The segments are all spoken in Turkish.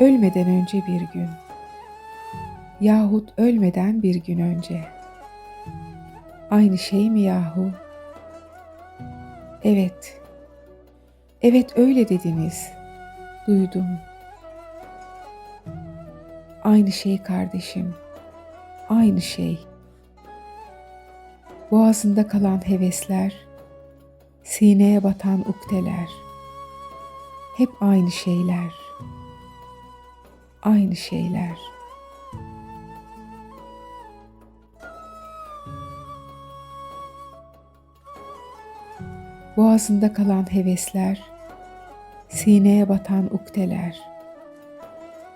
Ölmeden önce bir gün yahut ölmeden bir gün önce. Aynı şey mi yahu? Evet. Evet öyle dediniz. Duydum. Aynı şey kardeşim. Aynı şey. Boğazında kalan hevesler, sineye batan ukdeler. Hep aynı şeyler aynı şeyler. Boğazında kalan hevesler, sineye batan ukdeler,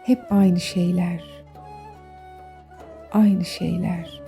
hep aynı şeyler, aynı şeyler.